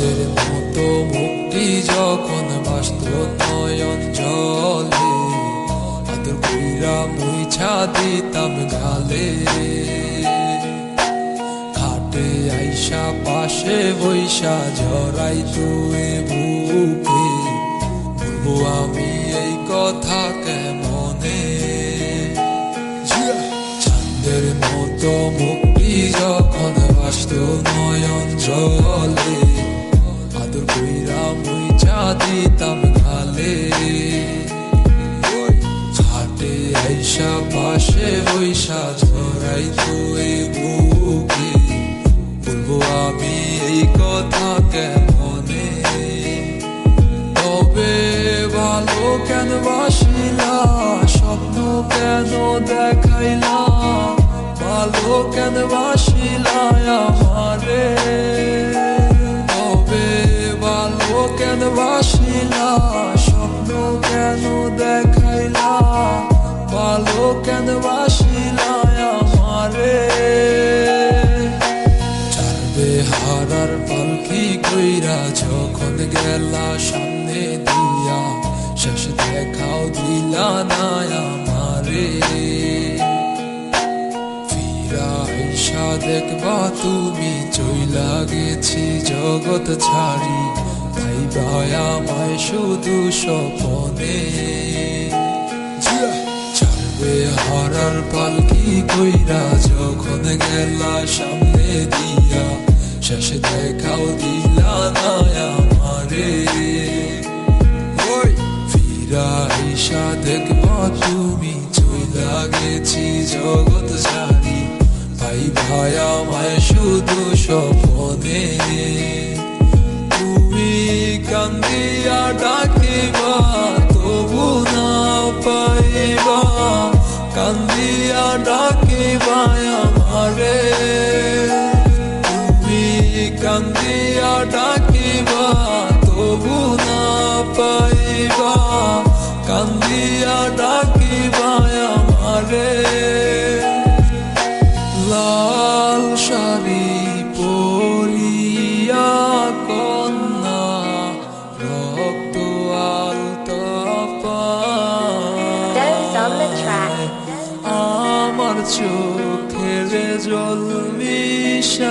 চাঁদের মতো মুক্তি যখন বাস্ত নয়ন জলে আদর কইরা মুইছা দিতাম গালে খাটে আইসা, পাশে বৈশা জড়াই তুই বুকে। বলব আমি এই কথা কেমনে? চাঁদের মতো মুক্তি যখন বাস্ত নয়ন জলে আদর কইরা মুইচা দিতাম গালে খাটে আইসা পাশে বৈশা ঝরাই তুই বুকে। বলব আমি এই কথা কেমনে? তবে ভালো কেন বাসিলা, স্বপ্ন কেন দেখাইলা? ভালো কেন বাসিলা আমারে? কেন বাসিলা স্বপ্ন কেন দেখাইলা ভালো কেন বাসিলা আমারে চারবে হারার পালকি কইরা যখন গেলা সামনে দিয়া শেষ দেখাও দিলা না আমারে দেখবা তুমি চইলা গেছি জগৎ ছাড়ি ভাই শুধু স্বপনে। হারার পালকি কইরা যখন গেলা সামনে দিয়া দেখাও দিলা না ওই ফিরা ঈশা, দেখবা তুমি চইলা গেছি জগৎ ছাড়ি ভাই ভাই আমায় শুধু স্বপনে। চোখের জল মিশাইয়া